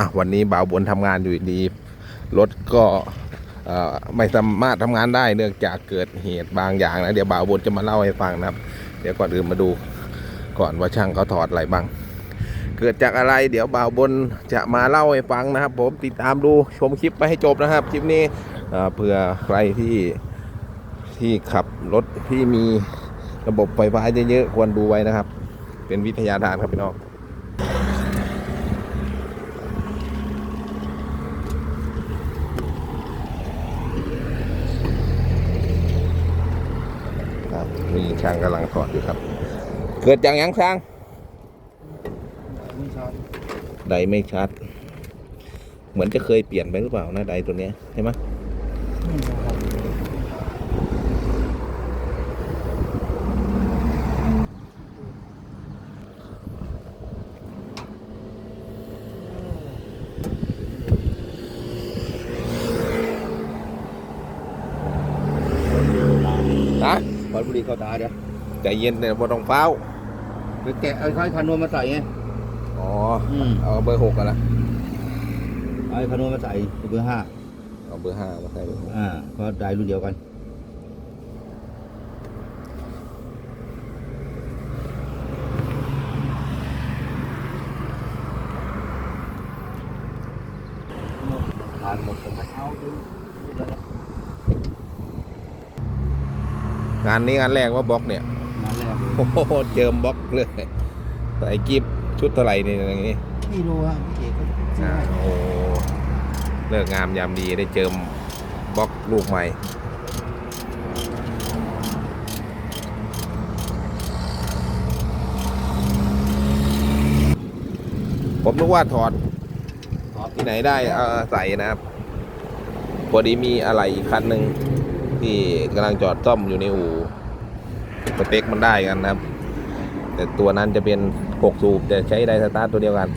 อะวันนี้บ่าวบนทำงานอยู่ดี รถก็ไม่สามารถทำงานได้เนื่องจากเกิดเหตุบางอย่างนะ เดี๋ยวบ่าวบนจะมาเล่าให้ฟังนะครับ เดี๋ยวก่อนอื่นมาดูก่อนว่าช่างเขาถอดอะไรบ้าง เกิดจากอะไร เดี๋ยวบ่าวบนจะมาเล่าให้ฟังนะครับ ผมติดตามดูชมคลิปไปให้จบนะครับ คลิปนี้เผื่อใครที่ที่ขับรถที่มีระบบไฟฟ้าเยอะๆควรดูไว้นะครับ เป็นวิทยาทานครับพี่น้อง ครับมีช่างกำลังถอดอยู่ครับ เกิดจากยังช่างไดไม่ชัด เหมือนจะเคยเปลี่ยนไปหรือเปล่านะไดตัวเนี้ยใช่ไหมนะ บ อลบุรีเข้าตาเดี๋ยวใจเย็นเนี่ยบนรองเฝ้าไปแกะเอาไอ้คานวมมาใส่ไง อ๋ออืมเอาเบอร์หกกันนะเอาไอ้คานวมมาใส่เบอร์ห้าเอาเบอร์ห้ามาใส่เบอร์หกอ่าเพราะได้รุ่นเดียวกันทานหมดผมเอาดู งานนี้งานแรกว่าบล็อกเนี่ยงานแรกโอ้โหเจิมบล็อกเลยใส่กิฟชุดเท่าไหร่นี่อย่างงี้ไม่รู้อะพี่เอกก็ซื้ออ่าให้โอ้โหเลิกงามยามดีได้เจิมบล็อกลูกใหม่ผมนึกว่าถอดถอดที่ไหนได้ เอาใส่นะครับพอดีมีอะไรอีกคันหนึ่ง ที่กำลังจอดซ่อมอยู่ในอู่สเปคมันได้กันนะครับ แต่ตัวนั้นจะเป็นหกสูบแต่ใช้ไดสตาร์ทตัวเดียวกัน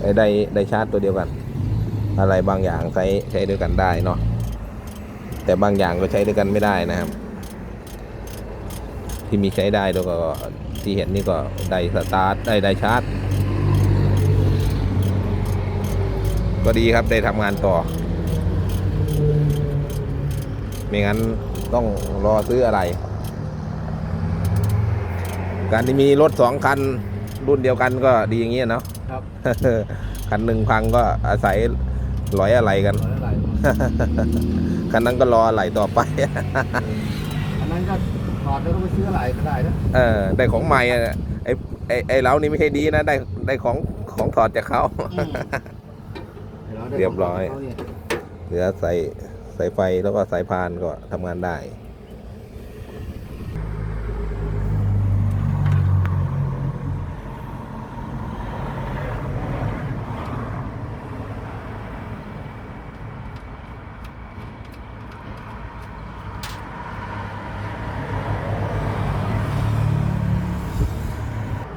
ไอ้ไดไดชาร์จตัวเดียวกัน อะไรบางอย่างใช้ใช้ด้วยกันได้เนาะแต่บางอย่างก็ใช้ด้วยกันไม่ได้นะครับ ที่มีใช้ได้แล้วก็ที่เห็นนี่ก็ไดสตาร์ทได้ไดชาร์จก็ดีครับได้ทำงานต่อ ไม่งั้นต้องรอซื้ออะไร การที่มีรถสองคันรุ่นเดียวกันก็ดีอย่างเงี้ยเนาะครับคันหนึ่งพังก็อาศัยร้อยอะไรกันร้อยละไหรคันนั้นก็รออะไรต่อไปอันนั้นก็ถอดแล้วก็ไปซื้ออะไรก็ได้นะเออได้ของใหม่อะไอ้ไอ้ไอ้เรานี่ไม่ใช่ดีนะได้ได้ของของถอดจากเขาอืมดี๋วได้เรียบร้อยขงเขาเนี่เหลือใส่ สายไฟแล้วก็สายพานก็ทำงานได้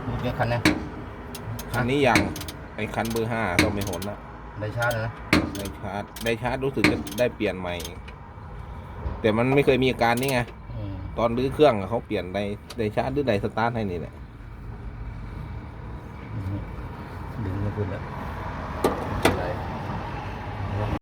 ดูเกี่ยวคันนะคันนี้ยังไอ้คันเบอร์ห้าต้องไม่หนละได้ชาร์จนะ ได้ชาร์จได้ชาร์จรู้สึกจะได้เปลี่ยนใหม่ แต่มันไม่เคยมีอาการนี้ไงอืมตอนรื้อเครื่องอะเขาเปลี่ยนได้ได้ชาร์จหรือได้สตาร์ทให้นี่แหละดึงไม่ขึ้นแล้ว